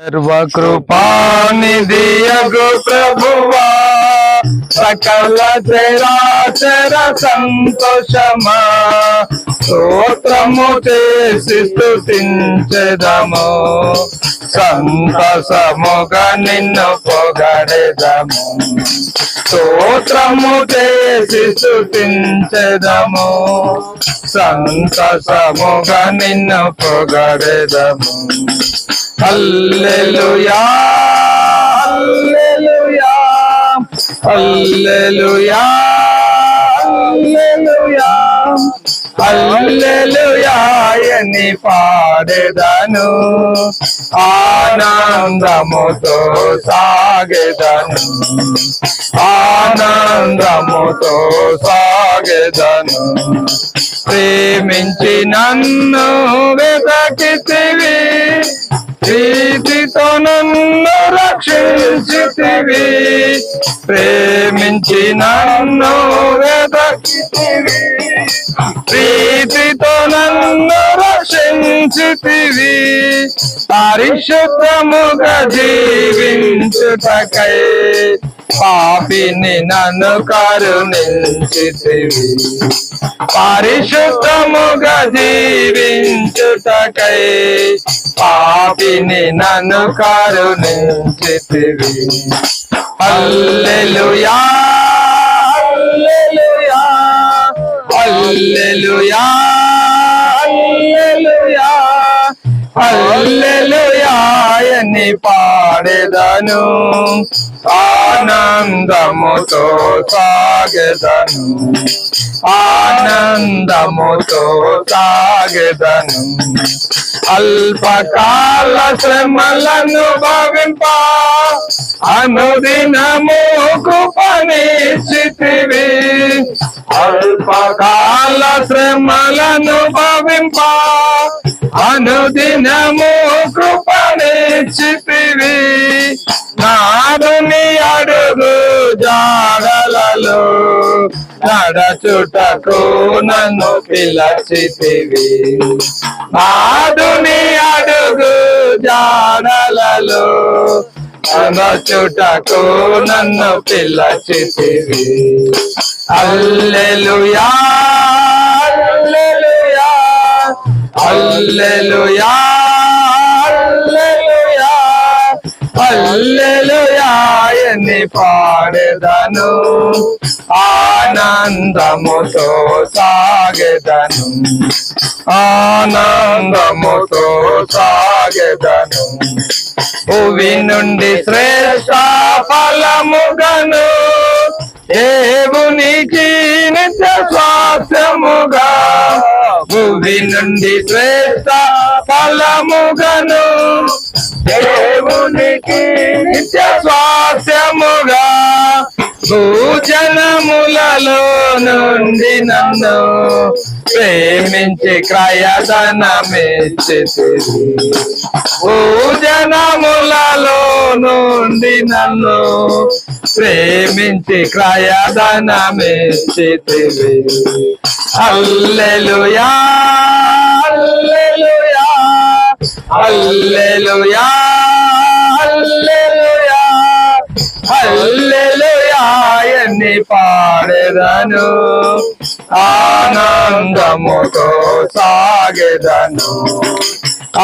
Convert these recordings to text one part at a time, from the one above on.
సర్వకృపానిధియగు ప్రభువా సకల చరాచర సంతోషమా. స్తోత్రము చేసి స్థుతించదము సంతసముగా నిన్ను పొగడెదము. స్తోత్రము చేసి స్థుతించదము సంతసముగా నిన్ను పొగడెదము. హల్లెలూయా హల్లెలూయా హల్లెలూయా హల్లెలూయా. హల్లెలూయా పాడెదను ఆనందముతో సాగెదను ఆనందముతో సాగెదను. ప్రేమించి నన్ను వెదకితివి ప్రీతితో నన్ను రక్షించితివి. ప్రేమించి నన్ను వెదకితివి. ప్రీతితో నన్ను రక్షించితివి. పరిశుద్ధముగా జీవించుటకై పాపిని నన్ను కరుణించితివి. పరిశుద్ధముగా జీవించుటకై పాపిని నన్ను కరుణించితివి. హల్లెలూయా హల్లెలూయా హల్లెలూయా. పాడేదను ఆనందముతో సాగెదను ఆనందముతో సాగెదను. అల్పకాల శ్రమలను భావింప అనుదినము కృపణిస్థితివి అల్పకాల శ్రమలను భావింప అనుదినము కృప కృపణిస్థితివి నాదుని అడుగు జాడలలో నడచుటకు నన్ను పిలచితివి. నాదుని అడుగు జాడలలో నడచుటకు నన్ను పిలచితివి. అల్లెలుయా అల్లెలుయా అల్లె హల్లెలూయా పాడెదను. ఆనందముతో సాగెదను. ఆనందముతో సాగెదను. భువి నుండి శ్రేష్ట ఫలముగను. దేవునికి నిత్య స్వాస్థ్యముగా. భువి నుండి శ్రేష్ట ఫలముగను. దేవునికి నిత్య స్వాస్యముగా భూజనములలో నుండి నన్ను ప్రేమించి క్రయధనమెచ్చితివి భూజనములలో నుండి నన్ను ప్రేమించి క్రయధనమెచ్చితివి అల్లెలుయా హల్లెలూయా హల్లెలూయా హల్లెలూయా ఎన్ని పాడెదను? ఆనందముతో సాగెదను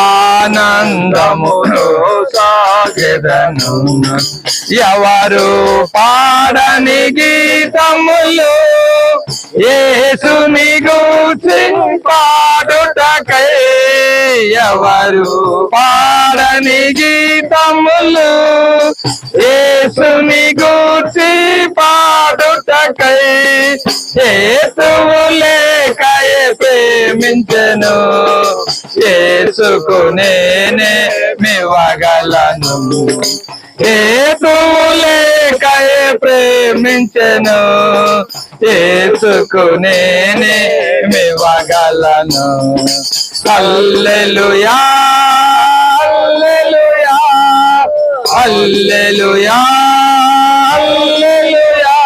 ఆనందముతో సాగెదను ఎవరు పాడని గీతములు యేసుని గూర్చి పాడుటకై ఎవరు పాడని గీతములు ఏసుని గూర్చి పాడుటకై యేసువు లేకయే ప్రేమించెను. యేసుకు నేనే మివగలను. యేసువు లేకయే ప్రేమించెను. యేసుకు నేనే మివగలను. హల్లెలూయా హల్లెలూయా హల్లెలూయా హల్లెలూయా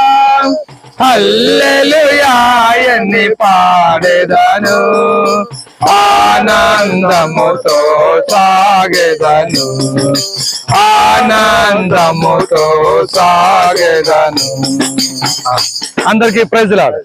హల్లెలూయా అని పాడెదను ఆనందముతో సాగ సాగెదను ఆనందముతో సాగెదను. అందరికీ ప్రైజ్ లాడ్